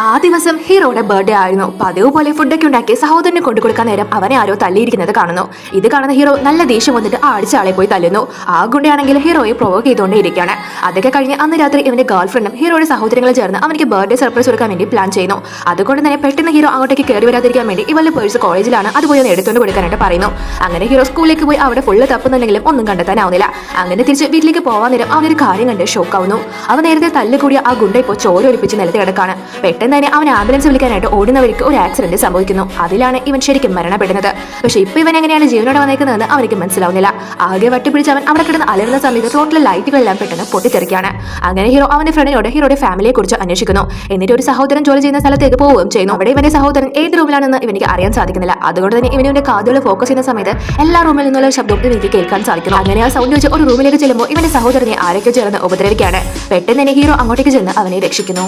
ആ ദിവസം ഹീറോയുടെ ബർത്ത്ഡേ ആയിരുന്നു. പതിവ് പോലെ ഫുഡൊക്കെ ഉണ്ടാക്കി സഹോദരന് കൊണ്ടു കൊടുക്കാൻ നേരം അവനെ ആരോ തല്ലിയിരിക്കുന്നത് കാണുന്നു. ഇത് കാണുന്ന ഹീറോ നല്ല ദേഷ്യം വന്നിട്ട് ആ പോയി തല്ലുന്നു. ആ ഗുണ്ടയാണെങ്കിൽ ഹീറോയെ പ്രൊവോക്ക് ചെയ്തുകൊണ്ടേ ഇരിക്കുകയാണ് അതൊക്കെ കഴിഞ്ഞ് അന്ന് രാത്രി ഇവന്റെ ഗേൾഫ്രണ്ടും ഹീറോയുടെ സഹോദരങ്ങൾ ചേർന്ന് അവനിക്ക് ബർത്ത്ഡേ സർപ്രൈസ് കൊടുക്കാൻ വേണ്ടി പ്ലാൻ ചെയ്യുന്നു. അതുകൊണ്ട് തന്നെ പെട്ടെന്ന് ഹീറോ അങ്ങോട്ടേക്ക് കയറി വരാതിരിക്കാൻ വേണ്ടി ഇവളുടെ പേഴ്സ് കോളേജിലാണ് അത് പോയി ഒന്ന് എടുത്തുകൊണ്ട് കൊടുക്കാനായിട്ട് പറയുന്നു. അങ്ങനെ ഹീറോ സ്കൂളിലേക്ക് പോയി അവിടെ ഫുള്ള് തപ്പുന്നുണ്ടെങ്കിലും ഒന്നും കണ്ടെത്താനാവുന്നില്ല. അങ്ങനെ തിരിച്ച് വീട്ടിലേക്ക് പോവാൻ നേരം അവനൊരു കാര്യം കണ്ട് ഷോക്കാവുന്നു അവൻ നേരത്തെ തല്ലുകൂടിയ ആ ഗുണ്ട ഇപ്പോൾ ചോര ഒലിപ്പിച്ച് നിലത്ത് കിടക്കാണ്. പെട്ടെന്ന് തന്നെ അവൻ ആംബുലൻസ് വിളിക്കാനായിട്ട് ഓടുന്ന വഴിക്ക് ഒരു ആക്സിഡന്റ് സംഭവിക്കുന്നു. അതിലാണ് ഇവൻ ശരിക്കും മരണപ്പെടുന്നത്. പക്ഷെ ഇപ്പൊ ഇവൻ എങ്ങനെയാണ് ജീവനോടെ വന്നേക്കുന്നതെന്ന് അവനിക്ക് മനസ്സിലാവുന്നില്ല. ആകെ വട്ടിപ്പിടിച്ച് അവൻ അവിടെ കിടന്ന് അലറുന്ന സമയത്ത് റോട്ടിലെ ലൈറ്റുകളെല്ലാം പെട്ടെന്ന് പൊട്ടിത്തെറിക്കുകയാണ്. അങ്ങനെ ഹീറോ അവന്റെ ഫ്രണ്ടിനോട് ഹീറോയുടെ ഫാമിലിയെ കുറിച്ച് അന്വേഷിക്കുന്നു. എന്നിട്ട് ഒരു സഹോദരൻ ജോലി ചെയ്യുന്ന സ്ഥലത്തേക്ക് പോവുകയും ചെയ്യുന്നു. അവിടെ ഇവന്റെ സഹോദരൻ ഏത് റൂമിലാണെന്ന് ഇവനിക്ക് അറിയാൻ സാധിക്കുന്നില്ല. അതുകൊണ്ട് തന്നെ ഇവനിന്റെ കാതുകൾ ഫോക്കസ് ചെയ്യുന്ന സമയത്ത് എല്ലാ റൂമിൽ നിന്നുള്ള ശബ്ദവും ഇവനിക്ക് കേൾക്കാൻ സാധിക്കുന്നു. അങ്ങനെ ആ സൗണ്ട് വെച്ച് ഒരു റൂമിലേക്ക് ചെല്ലുമ്പോൾ ഇവന്റെ സഹോദരനെ ആരൊക്കെ ചേർന്ന് ഉപദ്രവിക്കുകയാണ്. പെട്ടെന്ന് തന്നെ ഹീറോ അങ്ങോട്ടേക്ക് ചെന്ന് അവനെ രക്ഷിക്കുന്നു.